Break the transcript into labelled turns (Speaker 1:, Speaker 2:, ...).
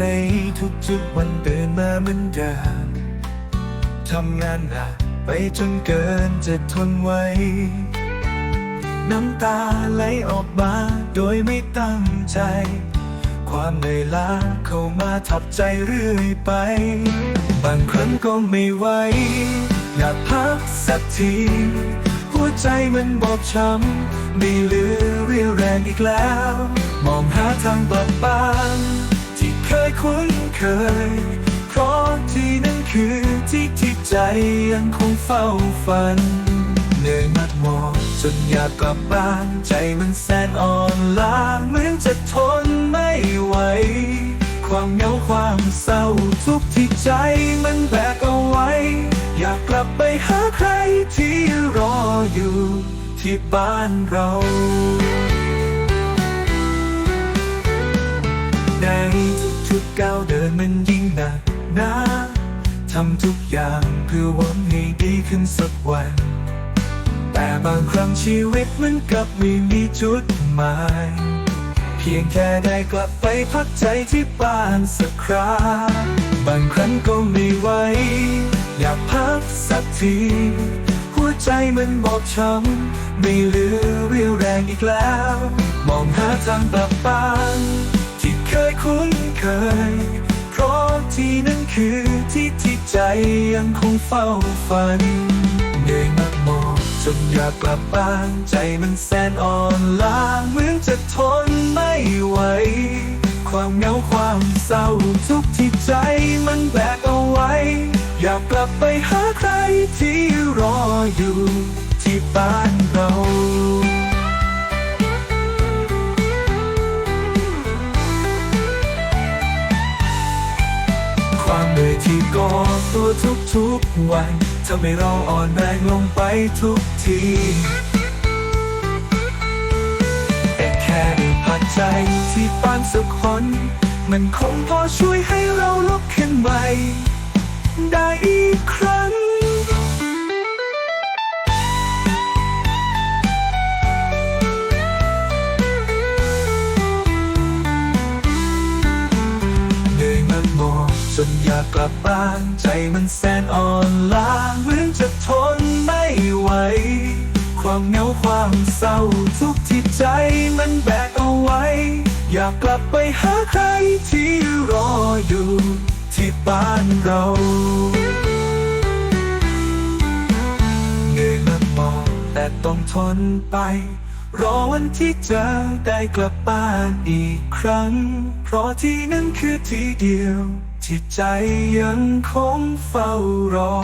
Speaker 1: ในทุกๆวันเดินมาเหมือนเดิมทำงานหนักไปจนเกินจะทนไหวน้ำตาไหลออกมาโดยไม่ตั้งใจ ความเหนื่อยล้าเข้ามาทับใจเรื่อยไป บางครั้งก็ไม่ไหวอยากพักสักที หัวใจมันบอบช้ำไม่เหลือเรี่ยวแรงอีกแล้ว มองหาทางกลับบ้าน เคยคุ้นเคย เพราะที่นั่นคือที่ที่ใจยังคงเฝ้าฝันเหนื่อยมากมองจนอยากกลับบ้านใจมันแสนอ่อนล้าเหมือนจะทนไม่ไหว ความเหงาความเศร้าทุกที่ใจมันแบกเอาไว้ อยากกลับไปหาใครที่รออยู่ที่บ้านเราใน ทุกก้าวเดินมันยิ่งหนักนาทำทุกอย่างเพื่อหวังให้ดีขึ้นสักวัน แต่บางครั้งชีวิตมันกลับไม่มีจุดหมาย เพียงแค่ได้กลับไปพักใจที่บ้านสักคราบางครั้งก็ไม่ไหวอยากพักสักที หัวใจมันบอบช้ำไม่เหลือเรี่ยวแรงอีกแล้ว มองหาทางกลับบ้าน คยคุ้นเคย เพราะที่นั่นคือที่ที่ใจยังคงเฝ้าฝันเหนื่อยมากมองจนอยากกลับบ้านใจมันแสนอ่อนล้าเหมือนจะทนไม่ไหว ความเหงาความเศร้าทุกที่ใจมันแบกเอาไว้ อยากกลับไปหาใครที่รออยู่ที่บ้านเรา ที่ก่อตัวทุกๆวันทำให้เราอ่อนแรงลงไปทุกทีแต่แค่ได้พันใจที่บานสักคน มันคงพอช่วยให้เราลุกขึ้นใหม่ได้อีกครั้ง กกลับบ้านใจมันแสนอ่อนล้าเหมือนจะทนไม่ไหว ความเหงาความเศร้าทุกที่ใจมันแบกเอาไว้ อยากกลับไปหาใครที่รออยู่ที่บ้านเราเหนื่อยมากมองแต่ต้องทนไป รอวันที่จะได้กลับบ้านอีกครั้ง เพราะที่นั่นคือที่เดียว ที่ใจยังคงเฝ้ารอ